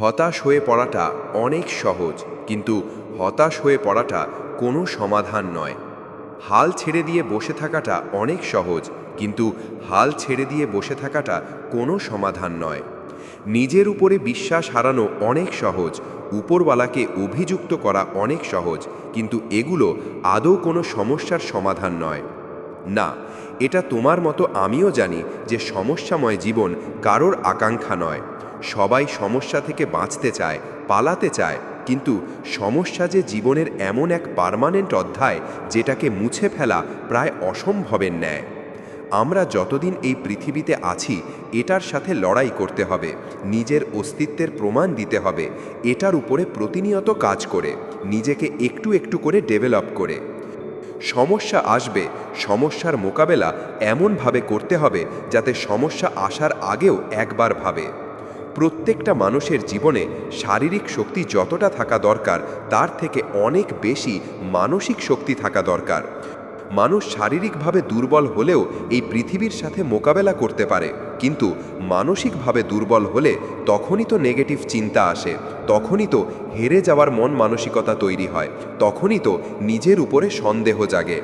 হতাশ হয়ে পড়াটা অনেক সহজ, কিন্তু হতাশ হয়ে পড়াটা কোনো সমাধান নয়। হাল ছেড়ে দিয়ে বসে থাকাটা অনেক সহজ, কিন্তু হাল ছেড়ে দিয়ে বসে থাকাটা কোনো সমাধান নয়। নিজের উপরে বিশ্বাস হারানো অনেক সহজ, উপরওয়ালাকে অভিযুক্ত করা অনেক সহজ, কিন্তু এগুলো আদৌ কোনো সমস্যার সমাধান নয়। না, এটা তোমার মতো আমিও জানি যে সমস্যাময় জীবন কারোর আকাঙ্ক্ষা নয়। সবাই সমস্যা থেকে বাঁচতে চায়, পালাতে চায়। কিন্তু সমস্যা যে জীবনের এমন এক পার্মানেন্ট অধ্যায় যেটাকে মুছে ফেলা প্রায় অসম্ভবের ন্যায়। আমরা যতদিন এই পৃথিবীতে আছি, এটার সাথে লড়াই করতে হবে, নিজের অস্তিত্বের প্রমাণ দিতে হবে, এটার উপরে প্রতিনিয়ত কাজ করে, নিজেকে একটু একটু করে ডেভেলপ করে। সমস্যা আসবে, সমস্যার মোকাবেলা এমনভাবে করতে হবে যাতে সমস্যা আসার আগেও একবার ভাবে। প্রত্যেকটা মানুষের জীবনে শারীরিক শক্তি যতটা থাকা দরকার, তার থেকে অনেক বেশি মানসিক শক্তি থাকা দরকার। মানুষ শারীরিকভাবে দুর্বল হলেও এই পৃথিবীর সাথে মোকাবেলা করতে পারে। কিন্তু মানসিকভাবে দুর্বল হলে তখনই তো নেগেটিভ চিন্তা আসে, তখনই তো হেরে যাওয়ার মন মানসিকতা তৈরি হয়, তখনই তো নিজের উপরে সন্দেহ জাগে।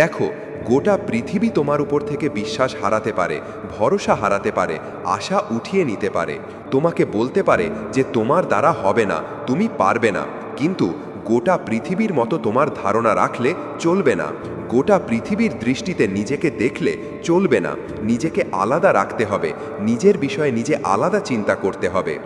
দেখো গোটা পৃথিবী তোমার উপর থেকে বিশ্বাস হারাতে পারে, ভরসা হারাতে পারে, আশা উঠিয়ে নিতে পারে। তোমাকে বলতে পারে যে তোমার দ্বারা হবে না, তুমি পারবে না। কিন্তু গোটা পৃথিবীর মতো তোমার ধারণা রাখলে চলবে না। গোটা পৃথিবীর দৃষ্টিতে নিজেকে দেখলে চলবে না। নিজেকে আলাদা রাখতে হবে। নিজের বিষয়ে নিজে আলাদা চিন্তা করতে হবে।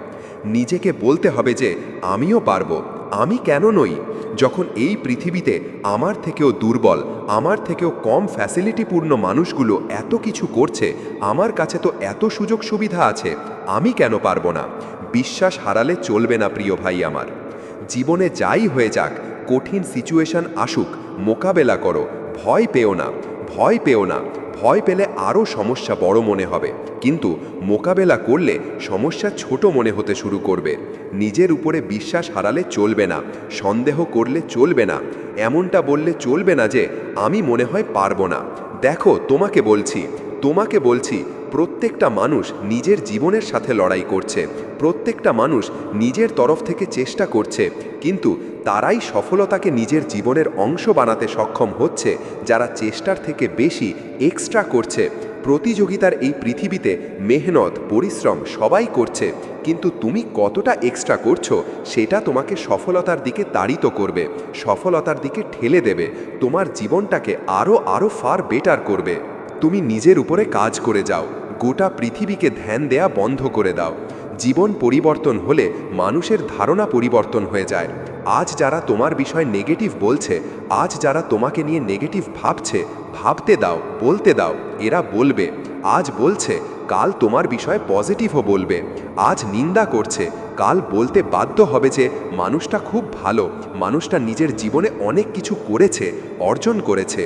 নিজেকে বলতে হবে যে, আমিও পারব। আমি কেন নই? যখন এই পৃথিবীতে আমার থেকেও দুর্বল, আমার থেকেও কম ফ্যাসিলিটিপূর্ণ মানুষগুলো এত কিছু করছে, আমার কাছে তো এত সুযোগ সুবিধা আছে, আমি কেন পারব না? বিশ্বাস হারালে চলবে না, প্রিয় ভাই আমার। জীবনে যাই হয়ে যাক, কঠিন সিচুয়েশন আসুক, মোকাবেলা করো, ভয় পেও না, ভয় পেও না ভয় পেলে আরও সমস্যা বড় মনে হবে। কিন্তু মোকাবেলা করলে সমস্যা ছোট মনে হতে শুরু করবে। নিজের উপরে বিশ্বাস হারালে চলবে না, সন্দেহ করলে চলবে না। এমনটা বললে চলবে না যে, আমি মনে হয় পারব না। দেখো, তোমাকে বলছি তোমাকে বলছি প্রত্যেকটা মানুষ নিজের জীবনের সাথে লড়াই করছে। প্রত্যেকটা মানুষ নিজের তরফ থেকে চেষ্টা করছে, কিন্তু তারাই সফলতাকে নিজের জীবনের অংশ বানাতে সক্ষম হচ্ছে, যারা চেষ্টার থেকে বেশি এক্সট্রা করছে। প্রতিযোগিতার এই পৃথিবীতে মেহনত, পরিশ্রম সবাই করছে, কিন্তু তুমি কতটা এক্সট্রা করছ সেটা তোমাকে সফলতার দিকে তাড়িত করবে, সফলতার দিকে ঠেলে দেবে, তোমার জীবনটাকে আরও আরও ফার বেটার করবে। তুমি নিজের উপরে কাজ করে যাও। গোটা পৃথিবীকে ধ্যান দেয়া বন্ধ করে দাও। জীবন পরিবর্তন হলে মানুষের ধারণা পরিবর্তন হয়ে যায়। আজ যারা তোমার বিষয় নেগেটিভ বলছে, আজ যারা তোমাকে নিয়ে নেগেটিভ ভাবছে, ভাবতে দাও, বলতে দাও, এরা বলবে, আজ বলছে, কাল তোমার বিষয়ে পজিটিভও বলবে। আজ নিন্দা করছে, কাল বলতে বাধ্য হবে যে মানুষটা খুব ভালো, মানুষটা নিজের জীবনে অনেক কিছু করেছে, অর্জন করেছে।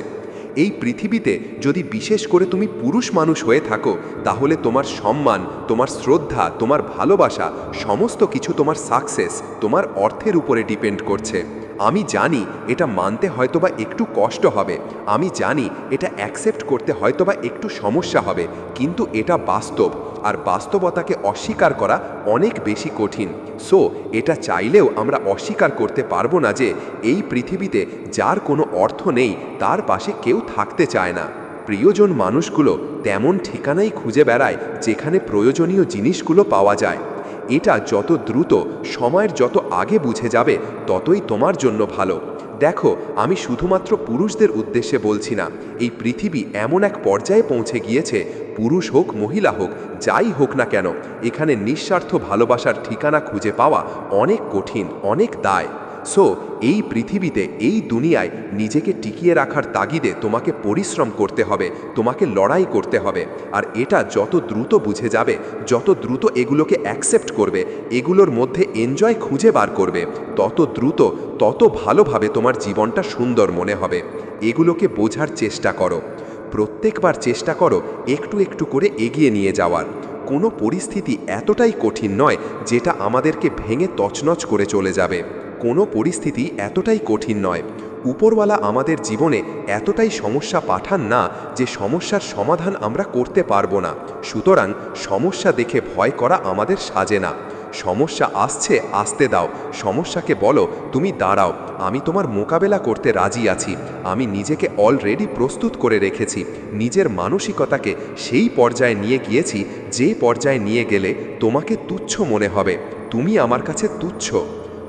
এই পৃথিবীতে যদি বিশেষ করে তুমি পুরুষ মানুষ হয়ে থাকো, তাহলে তোমার সম্মান, তোমার শ্রদ্ধা, তোমার ভালোবাসা, সমস্ত কিছু তোমার সাকসেস তোমার অর্থের উপরে ডিপেন্ড করছে। আমি জানি এটা মানতে হয়তোবা একটু কষ্ট হবে। আমি জানি এটা অ্যাকসেপ্ট করতে হয়তোবা একটু সমস্যা হবে, কিন্তু এটা বাস্তব আর বাস্তবতাকে অস্বীকার করা অনেক বেশি কঠিন। সো এটা চাইলেও আমরা অস্বীকার করতে পারব না যে এই পৃথিবীতে যার কোনো অর্থ নেই, তার পাশে কেউ থাকতে চায় না। প্রিয়জন মানুষগুলো তেমন ঠিকানাই খুঁজে বেড়ায় যেখানে প্রয়োজনীয় জিনিসগুলো পাওয়া যায়। এটা যত দ্রুত, সময়ের যত আগে বুঝে যাবে, ততই তোমার জন্য ভালো। দেখো, আমি শুধুমাত্র পুরুষদের উদ্দেশ্যে বলছি না, এই পৃথিবী এমন এক পর্যায়ে পৌঁছে গিয়েছে, পুরুষ হোক, মহিলা হোক, যাই হোক না কেন, এখানে নিঃস্বার্থ ভালোবাসার ঠিকানা খুঁজে পাওয়া অনেক কঠিন, অনেক দায়। সো এই পৃথিবীতে, এই দুনিয়ায় নিজেকে টিকিয়ে রাখার তাগিদে তোমাকে পরিশ্রম করতে হবে, তোমাকে লড়াই করতে হবে। আর এটা যত দ্রুত বুঝে যাবে, যত দ্রুত এগুলোকে অ্যাকসেপ্ট করবে, এগুলোর মধ্যে এনজয় খুঁজে বার করবে, তত দ্রুত, তত ভালোভাবে তোমার জীবনটা সুন্দর মনে হবে। এগুলোকে বোঝার চেষ্টা করো। প্রত্যেকবার চেষ্টা করো একটু একটু করে এগিয়ে নিয়ে যাওয়ার। কোনো পরিস্থিতি এতটাই কঠিন নয় যেটা আমাদেরকে ভেঙে তছনছ করে চলে যাবে। কোনো পরিস্থিতি এতটাই কঠিন নয়। উপরওয়ালা আমাদের জীবনে এতটাই সমস্যা পাঠান না যে সমস্যার সমাধান আমরা করতে পারব না। সুতরাং সমস্যা দেখে ভয় করা আমাদের সাজে না। সমস্যা আসছে, আসতে দাও। সমস্যাকে বলো, তুমি দাঁড়াও। আমি তোমার মোকাবেলা করতে রাজি আছি। আমি নিজেকে অলরেডি প্রস্তুত করে রেখেছি। নিজের মানসিকতাকে সেই পর্যায়ে নিয়ে গিয়েছি, যে পর্যায়ে নিয়ে গেলে তোমাকে তুচ্ছ মনে হবে। তুমি আমার কাছে তুচ্ছ।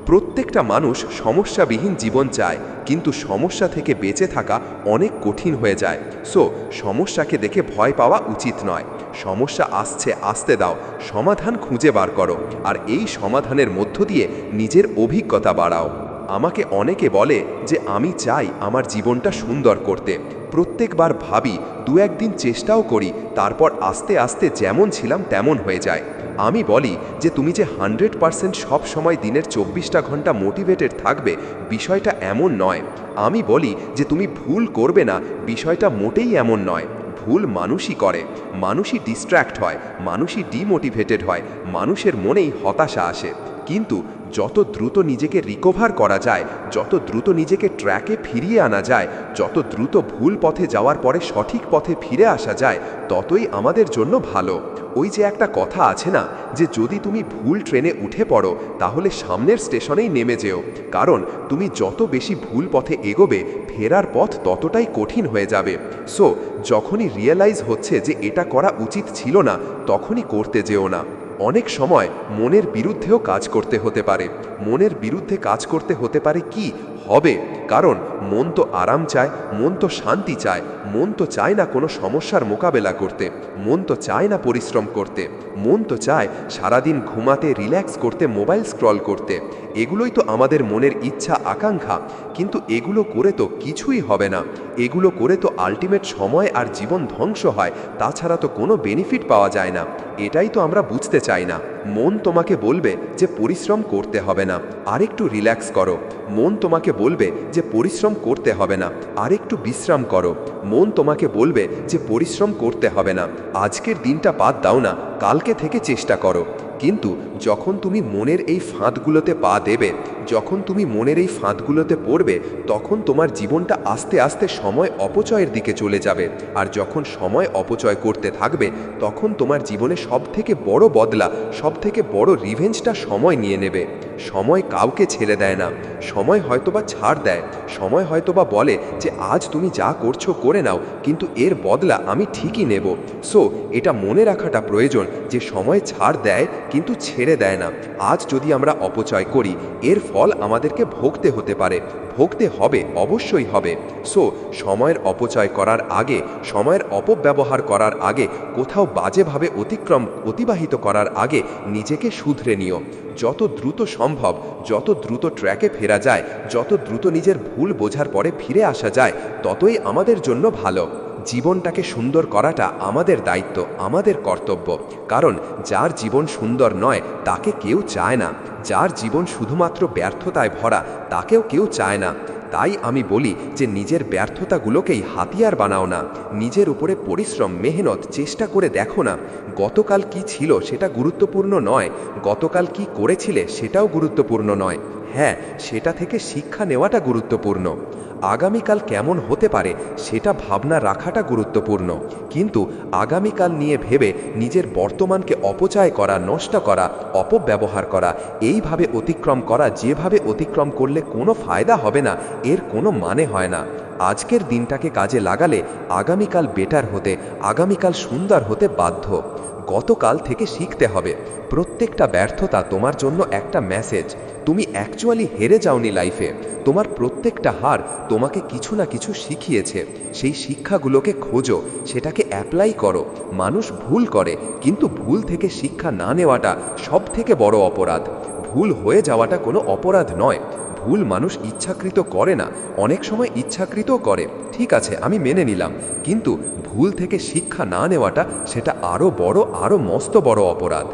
প্রত্যেকটা মানুষ সমস্যাবিহীন জীবন চায়, কিন্তু সমস্যা থেকে বেঁচে থাকা অনেক কঠিন হয়ে যায়। সো সমস্যাকে দেখে ভয় পাওয়া উচিত নয়। সমস্যা আসছে, আসতে দাও। সমাধান খুঁজে বার করো। আর এই সমাধানের মধ্য দিয়ে নিজের অভিজ্ঞতা বাড়াও। আমাকে অনেকে বলে যে, আমি চাই আমার জীবনটা সুন্দর করতে। প্রত্যেকবার ভাবি, দু একদিন চেষ্টাও করি, তারপর আস্তে আস্তে যেমন ছিলাম তেমন হয়ে যায়। আমি বলি যে, তুমি যে হান্ড্রেড পারসেন্ট সব সময় দিনের চব্বিশটা ঘণ্টা মোটিভেটেড থাকবে, বিষয়টা এমন নয়। আমি বলি যে, তুমি ভুল করবে না, বিষয়টা মোটেই এমন নয়। ভুল মানুষই করে। মানুষই ডিস্ট্র্যাক্ট হয় মানুষই ডিমোটিভেটেড হয় মানুষের মনেই হতাশা আসে। কিন্তু যত দ্রুত নিজেকে রিকভার করা যায়, যত দ্রুত নিজেকে ট্র্যাকে ফিরিয়ে আনা যায়, যত দ্রুত ভুল পথে যাওয়ার পরে সঠিক পথে ফিরে আসা যায়, ততই আমাদের জন্য ভালো। ওই যে একটা কথা আছে না, যে যদি তুমি ভুল ট্রেনে উঠে পড়ো, তাহলে সামনের স্টেশনেই নেমে যেও। কারণ তুমি যত বেশি ভুল পথে এগোবে, ফেরার পথ ততটাই কঠিন হয়ে যাবে। সো যখনই রিয়েলাইজ হচ্ছে যে এটা করা উচিত ছিল না, তখনই করতে যেও না। অনেক সময় মনের বিরুদ্ধেও কাজ করতে হতে পারে। মনের বিরুদ্ধে কাজ করতে হতে পারে কি? হবে। কারণ মন তো আরাম চায়, মন তো শান্তি চায়, মন তো চায় না কোনো সমস্যার মোকাবেলা করতে, মন তো চায় না পরিশ্রম করতে, মন তো চায় সারাদিন ঘুমাতে, রিল্যাক্স করতে, মোবাইল স্ক্রল করতে। এগুলোই তো আমাদের মনের ইচ্ছা, আকাঙ্ক্ষা। কিন্তু এগুলো করে তো কিছুই হবে না। এগুলো করে তো আলটিমেট সময় আর জীবন ধ্বংস হয়। তাছাড়া তো কোনো বেনিফিট পাওয়া যায় না। এটাই তো আমরা বুঝতে চাই না। মন তোমাকে বলবে যে পরিশ্রম করতে হবে না। আরেকটু রিল্যাক্স করো। মন তোমাকে বলবে যে পরিশ্রম করতে হবে না। আরেকটু বিশ্রাম করো। মন তোমাকে বলবে যে পরিশ্রম করতে হবে না। আজকের দিনটা বাদ দাও না। কালকে থেকে চেষ্টা করো। কিন্তু যখন তুমি মনের এই ফাঁদগুলোতে পা দেবে, যখন তুমি মনের এই ফাঁদগুলোতে পড়বে, তখন তোমার জীবনটা আস্তে আস্তে সময় অপচয়ের দিকে চলে যাবে। আর যখন সময় অপচয় করতে থাকবে, তখন তোমার জীবনে সব থেকে বড় বদলা সব থেকে বড় রিভেঞ্জটা সময় নিয়ে নেবে। সময় কাউকে ছেড়ে দেয় না। সময় হয়তোবা ছাড় দেয়। সময় হয়তোবা বলে যে, আজ তুমি যা করছ করে নাও, কিন্তু এর বদলা আমি ঠিকই নেব। সো এটা মনে রাখাটা প্রয়োজন যে, সময় ছাড় দেয় কিন্তু ছেড়ে দেয় না। আজ যদি আমরা অপচয় করি, এর ফল আমাদেরকে ভোগতে হতে পারে। ভোগতে হবে, অবশ্যই হবে। সো, সময়ের অপচয় করার আগে, সময়ের অপব্যবহার করার আগে, কোথাও বাজেভাবে অতিক্রম, অতিবাহিত করার আগে নিজেকে শুধরে নিও। যত দ্রুত সম্ভব, যত দ্রুত ট্র্যাকে ফেরা যায়, যত দ্রুত নিজের ভুল বোঝার পরে ফিরে আসা যায়, ততই আমাদের জন্য ভালো। জীবনটাকে সুন্দর করাটা আমাদের দায়িত্ব, আমাদের কর্তব্য। কারণ যার জীবন সুন্দর নয়, তাকে কেউ চায় না। যার জীবন শুধুমাত্র ব্যর্থতায় ভরা, তাকেও কেউ চায় না। তাই আমি বলি যে নিজের ব্যর্থতাগুলোকেই হাতিয়ার বানাও না। নিজের উপরে পরিশ্রম, মেহনত, চেষ্টা করে দেখো না। গতকাল কি ছিল সেটা গুরুত্বপূর্ণ নয়। গতকাল কি করেছিলে সেটাও গুরুত্বপূর্ণ নয়। হ্যাঁ সেটা থেকে শিক্ষা নেওয়াটা গুরুত্বপূর্ণ। আগামীকাল কেমন হতে পারে, সেটা ভাবনা রাখাটা গুরুত্বপূর্ণ। কিন্তু আগামীকাল নিয়ে ভেবে নিজের বর্তমানকে অপচয় করা, নষ্ট করা, অপব্যবহার করা, এইভাবে অতিক্রম করা, যেভাবে অতিক্রম করলে কোনো ফায়দা হবে না, এর কোনো মানে হয় না। আজকের দিনটাকে কাজে লাগালে আগামীকাল বেটার হতে, আগামীকাল সুন্দর হতে বাধ্য। গতকাল থেকে শিখতে হবে। প্রত্যেকটা ব্যর্থতা তোমার জন্য একটা মেসেজ তুমি অ্যাকচুয়ালি হেরে যাওনি লাইফে তোমার প্রত্যেকটা হার তোমাকে কিছু না কিছু শিখিয়েছে। সেই শিক্ষাগুলোকে খোঁজো, সেটাকে অ্যাপ্লাই করো। মানুষ ভুল করে, কিন্তু ভুল থেকে শিক্ষা না নেওয়াটা সব থেকে বড় অপরাধ। ভুল হয়ে যাওয়াটা কোনো অপরাধ নয়। ভুল মানুষ ইচ্ছাকৃত করে না, অনেক সময় ইচ্ছাকৃত করে। ঠিক আছে, আমি মেনে নিলাম। কিন্তু ভুল থেকে শিক্ষা না নেওয়াটা সেটা আরও বড় আরও মস্ত বড় অপরাধ।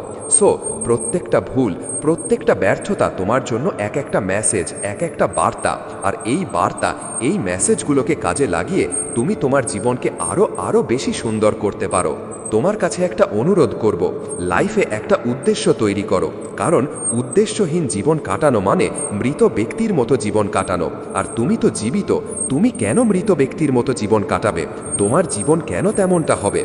সো প্রত্যেকটা ভুল, প্রত্যেকটা ব্যর্থতা তোমার জন্য এক একটা মেসেজ এক একটা বার্তা। আর এই বার্তা, এই মেসেজগুলোকে কাজে লাগিয়ে তুমি তোমার জীবনকে আরও আরও বেশি সুন্দর করতে পারো। তোমার কাছে একটা অনুরোধ করব লাইফে একটা উদ্দেশ্য তৈরি করো। কারণ উদ্দেশ্যহীন জীবন কাটানো মানে মৃত ব্যক্তির মতো জীবন কাটানো। আর তুমি তো জীবিত, তুমি কেন মৃত ব্যক্তির মতো জীবন কাটাবে? তোমার জীবন কেন তেমনটা হবে?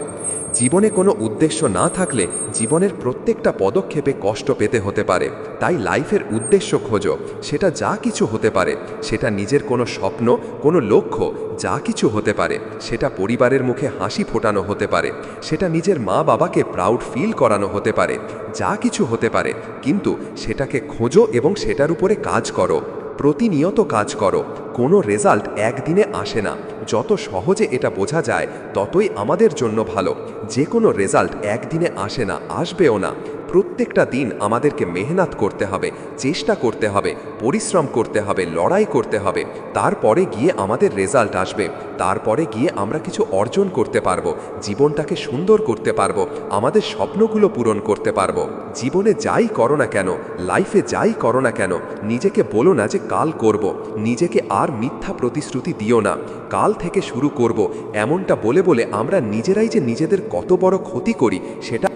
জীবনে কোনো উদ্দেশ্য না থাকলে জীবনের প্রত্যেকটা পদক্ষেপে কষ্ট পেতে হতে পারে। তাই লাইফের উদ্দেশ্য খোঁজো। সেটা যা কিছু হতে পারে। সেটা নিজের কোনো স্বপ্ন, কোনো লক্ষ্য, যা কিছু হতে পারে। সেটা পরিবারের মুখে হাসি ফোটানো হতে পারে। সেটা নিজের মা বাবাকে প্রাউড ফিল করানো হতে পারে। যা কিছু হতে পারে। কিন্তু সেটাকে খোঁজো এবং সেটার উপরে কাজ করো। প্রতিনিয়ত কাজ করো। কোনো রেজাল্ট একদিনে আসে না। যত সহজে এটা বোঝা যায়, ততই আমাদের জন্য ভালো। যে কোনো রেজাল্ট একদিনে আসে না, আসবেও না। প্রত্যেকটা দিন আমাদেরকে মেহনত করতে হবে, চেষ্টা করতে হবে, পরিশ্রম করতে হবে, লড়াই করতে হবে। তারপরে গিয়ে আমাদের রেজাল্ট আসবে। তারপরে গিয়ে আমরা কিছু অর্জন করতে পারব, জীবনটাকে সুন্দর করতে পারব, আমাদের স্বপ্নগুলো পূরণ করতে পারব। জীবনে যাই করো না কেন লাইফে যাই করো না কেন, নিজেকে বলো না যে কাল করব, নিজেকে আর মিথ্যা প্রতিশ্রুতি দিও না। কাল থেকে শুরু করব, এমনটা বলে বলে আমরা নিজেরাই যে নিজেদের কত বড় ক্ষতি করি, সেটা